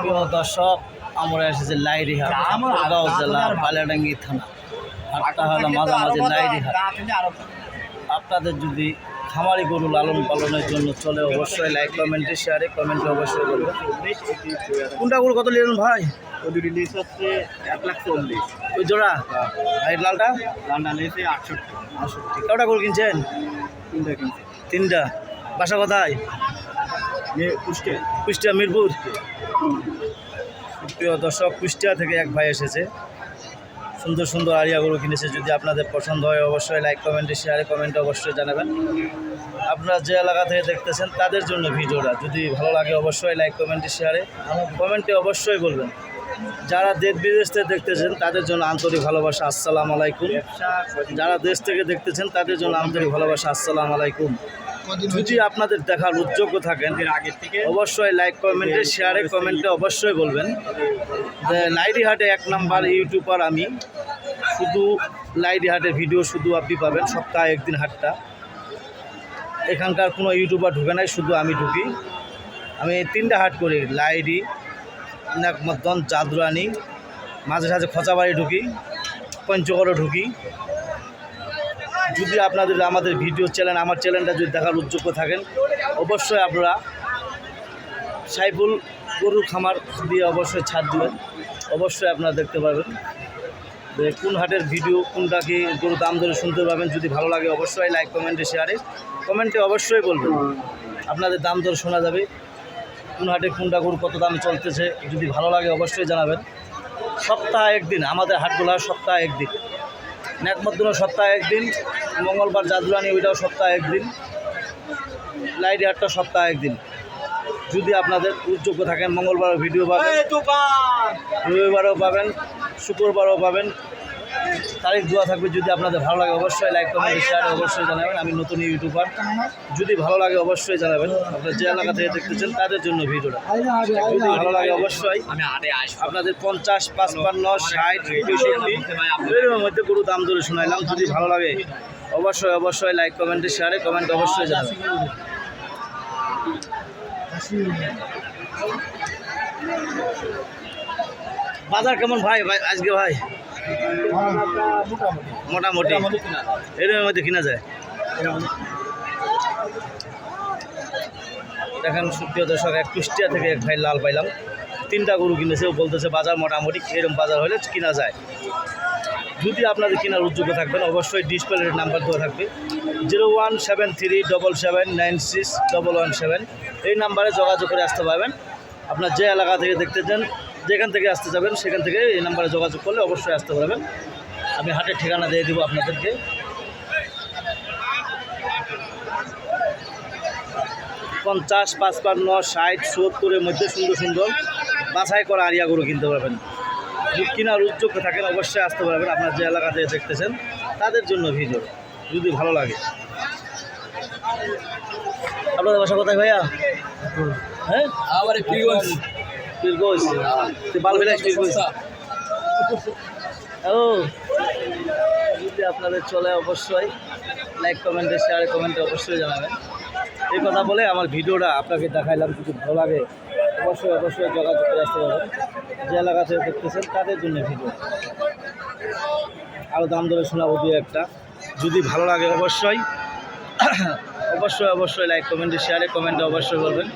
প্রিয় দর্শক আমরা এসেছি লাইরিহাট ঠাকুরগাঁও জেলার বালিয়াডাঙ্গি থানা। হাটটা হলো মাঝামাঝি লাইরিহাট আপনাদের যদি খামারি গরু লালন পালনের জন্য চলে অবশ্যই লাইক কমেন্টে শেয়ারে কমেন্টে অবশ্যই করবেন। কোনটা গরু কত নিলেন ভাই? ওদের রিলিজ হচ্ছে এক লাখ চল্লিশ। ওই জোড়া? ভাই লালটা? আটষট্টি। আটষট্টি। কটা গরু কিনছেন? তিনটা তিনটা। বাসা কোথায়? কুষ্টিয়া মিরপুর। প্রিয় দর্শক, কুষ্টিয়া থেকে এক ভাই এসেছে। সুন্দর সুন্দর আরিয়াগুলো কিনেছে। যদি আপনাদের পছন্দ হয়, অবশ্যই লাইক কমেন্টে শেয়ারে কমেন্টে অবশ্যই জানাবেন। আপনারা যে এলাকা থেকে দেখতেছেন, তাদের জন্য ভিডিওটা। যদি ভালো লাগে, অবশ্যই লাইক কমেন্টে শেয়ারে কমেন্টে অবশ্যই বলবেন। যারা দেশ বিদেশ থেকে দেখতেছেন, তাদের জন্য আন্তরিক ভালোবাসা, আসসালামু আলাইকুম। যারা দেশ থেকে দেখতেছেন, তাদের জন্য আন্তরিক ভালোবাসা, আসসালামু আলাইকুম। যদি আপনাদের দেখার উদ্যোগ্য থাকেন, অবশ্যই লাইক কমেন্টে শেয়ারে কমেন্টে অবশ্যই বলবেন। যে লাইডিহাটে এক নাম্বার ইউটিউবার আমি। শুধু লাইডিহাটের ভিডিও শুধু আপনি পাবেন, সপ্তাহে একদিন হাটটা। এখানকার কোনো ইউটিউবার ঢুকে নাই, শুধু আমি ঢুকি। আমি তিনটা হাট করি, লাইডি নাকমদ্দন চাঁদরানি মাঝে সাঝে খোঁচাবাড়ি ঢুকি, পঞ্চগড়ে ঢুকি। যদি আপনাদের আমাদের ভিডিও চ্যানেল, আমার চ্যানেলটা যদি দেখার উদ্যোগ্য থাকেন, অবশ্যই আপনারা সাইফুল গরুর খামার দিয়ে অবশ্যই ছাড় দেবেন। অবশ্যই আপনারা দেখতে পাবেন যে কোন হাটের ভিডিও, কোনটা কি গরু দাম ধরে শুনতে পাবেন। যদি ভালো লাগে, অবশ্যই লাইক কমেন্টে শেয়ারে কমেন্টে অবশ্যই বলবেন। আপনাদের দাম ধরে শোনা যাবে। কোন হাটে কোনটা গরু কত দামে চলতেছে যদি ভালো লাগে অবশ্যই জানাবেন। সপ্তাহে একদিন আমাদের হাটগুলো সপ্তাহে একদিন। ন্যাকমদ্দুরও সপ্তাহে একদিন মঙ্গলবার জাদুরানি ওইটাও সপ্তাহে একদিন লাইট হাটটা সপ্তাহে একদিন। যদি আপনাদের উদ্যোগ্য থাকেন মঙ্গলবারও ভিডিও পাবেন রবিবারও পাবেন শুক্রবারও পাবেন তারিখ দেওয়া থাকবে, যদি আপনাদের ভালো লাগে অবশ্যই লাইক কমেন্ট শেয়ার অবশ্যই জানাবেন। আমি নতুন ইউটিউবার। যদি ভালো লাগে অবশ্যই জানাবেন। আপনারা যে এলাকা থেকে দেখতেছেন, তাদের জন্য ভিডিওটা। যদি ভালো লাগে অবশ্যই, আপনাদের পঞ্চাশ, পাঁচপান্ন, ষাট, পঁয়ষট্টি এর মধ্যে গরু দাম ধরে শোনাইলাম। যদি ভালো লাগে, অবশ্যই অবশ্যই লাইক কমেন্টে শেয়ারে কমেন্ট অবশ্যই জানাবেন। বাজার কেমন ভাই? ভাই, আজকে ভাই? মোটামুটি। এর মধ্যে কিনা যায়? দেখেন সুপ্রিয় দর্শক, এক কুষ্টিয়া থেকে এক ভাই লাল পাইলাম। তিনটা গরু কিনেছে, ও বলতেছে বাজার মোটামুটি এরকম বাজার হলে কিনা যায়। যদি আপনাদের কেনার উদ্যোগ থাকবেন, অবশ্যই ডিসপ্লের নাম্বার দেওয়া থাকবে। Zero one seven three double seven nine six double one seven. এই নাম্বারে যোগাযোগ করে আসতে পারবেন। আপনার যে এলাকা থেকে দেখতে চান যেখান থেকে আসতে যাবেন সেখান থেকে এই নাম্বারে যোগাযোগ করলে অবশ্যই আসতে পারবেন। আমি হাটের ঠিকানা দিয়ে দেবো আপনাদেরকে। পঞ্চাশ পাঁচপান্ন ষাট সত্তরের মধ্যে সুন্দর সুন্দর বাছাই করা আরিয়া গরু কিনতে পারবেন। কেনার উদ্যোগ থাকেন অবশ্যই আসতে পারবেন। আপনার যে এলাকাতে দেখতেছেন তাদের জন্য ভিডিও যদি ভালো লাগে। আপনাদের বাসা কোথায় ভাইয়া? হ্যাঁ? পীরগঞ্জ তুই বালবেলা পীরগঞ্জ ও। যদি আপনাদের চলে অবশ্যই লাইক কমেন্টে শেয়ার কমেন্টে অবশ্যই জানাবেন। এই কথা বলে আমার ভিডিওটা আপনাকে দেখাইলাম যদি ভালো লাগে, অবশ্যই অবশ্যই যোগাযোগ করে আসতে পারবেন। যে এলাকা থেকে দেখতেছেন, তাদের জন্য ভিডিও। আরও দাম ধরে শোনাবো দু একটা। যদি ভালো লাগে অবশ্যই অবশ্যই অবশ্যই লাইক কমেন্টে শেয়ারে কমেন্টে অবশ্যই বলবেন।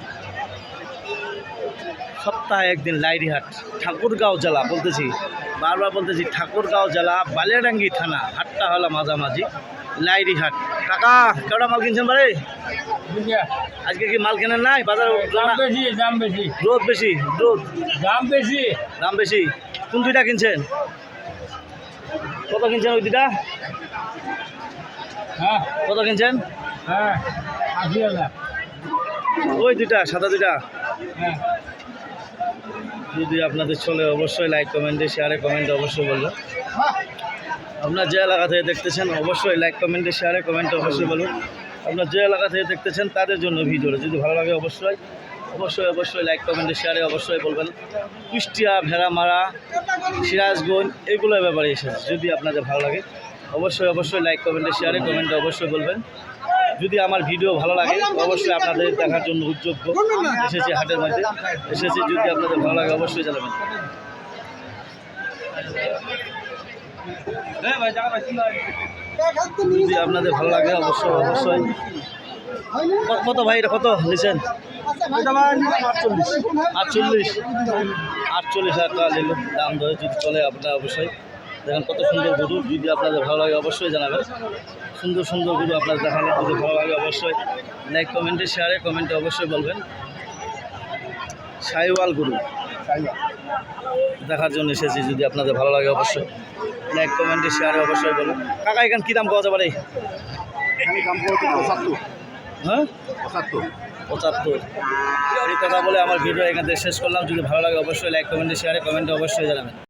সপ্তাহে একদিন লাইরিহাট ঠাকুরগাঁও জেলা বলতেছি। বারবার বলতেছি ঠাকুরগাঁও জেলা বালিয়াডাঙ্গি থানা হাটটা হলো মাঝামাঝি লাইরিহাট কাকা কেউটা মাল কিনছেন বারে আজকে কি মাল কেনেন নাই? বাজার দাম বেশি দাম বেশি। রোদ বেশি রোদ। দাম বেশি। দাম বেশি। কোন দুইটা কিনছেন? কত কিনছেন ওই দুইটা? হ্যাঁ। কত কিনছেন? হ্যাঁ আশি হাজার। ওই দুইটা সাদা দুইটা। হ্যাঁ। যদি আপনাদের চলে, অবশ্যই লাইক কমেন্টে শেয়ারে কমেন্টে অবশ্যই বলবেন। আপনার যে এলাকা থেকে দেখতেছেন, অবশ্যই লাইক কমেন্টে শেয়ারে কমেন্টে অবশ্যই বলুন আপনার যে এলাকা থেকে দেখতেছেন, তাদের জন্য ভিডিওটা যদি ভালো লাগে, অবশ্যই অবশ্যই অবশ্যই লাইক কমেন্টে শেয়ারে অবশ্যই বলবেন। কুষ্টিয়া, ভেড়ামারা, সিরাজগঞ্জ, এগুলোর ব্যাপারে এসেছে, যদি আপনাদের ভালো লাগে। অবশ্যই অবশ্যই লাইক কমেন্টে শেয়ারে কমেন্টে অবশ্যই বলবেন। যদি আমার ভিডিও ভালো লাগে অবশ্যই আপনাদের দেখার জন্য উদ্যোগ্য এসেছি হাটের মধ্যে। এসেছি যদি আপনাদের ভালো লাগে অবশ্যই জানাবেন। যদি আপনাদের ভালো লাগে অবশ্যই অবশ্যই। কত ভাই কত নিছেন? আটচল্লিশ। আটচল্লিশ। আটচল্লিশ হাজার টাকা দাম ধরে যদি চলে আপনারা অবশ্যই। দেখেন কত সুন্দর গরু। যদি আপনাদের ভালো লাগে অবশ্যই জানাবেন। সুন্দর সুন্দর গরু আপনাদের দেখালে যদি ভালো লাগে অবশ্যই লাইক কমেন্টে শেয়ারে কমেন্টে অবশ্যই বলবেন। সাইওয়াল গরু। দেখার জন্য এসেছি যদি আপনাদের ভালো লাগে অবশ্যই লাইক কমেন্টে শেয়ারে অবশ্যই বলুন। কাকা এখানে কী দাম পাওয়া যাবে রে? হ্যাঁ? পঁচাত্তর। এই কথা বলে আমার ভিডিও এখান থেকে শেষ করলাম। যদি ভালো লাগে অবশ্যই লাইক কমেন্টে শেয়ারে কমেন্টে অবশ্যই জানাবেন।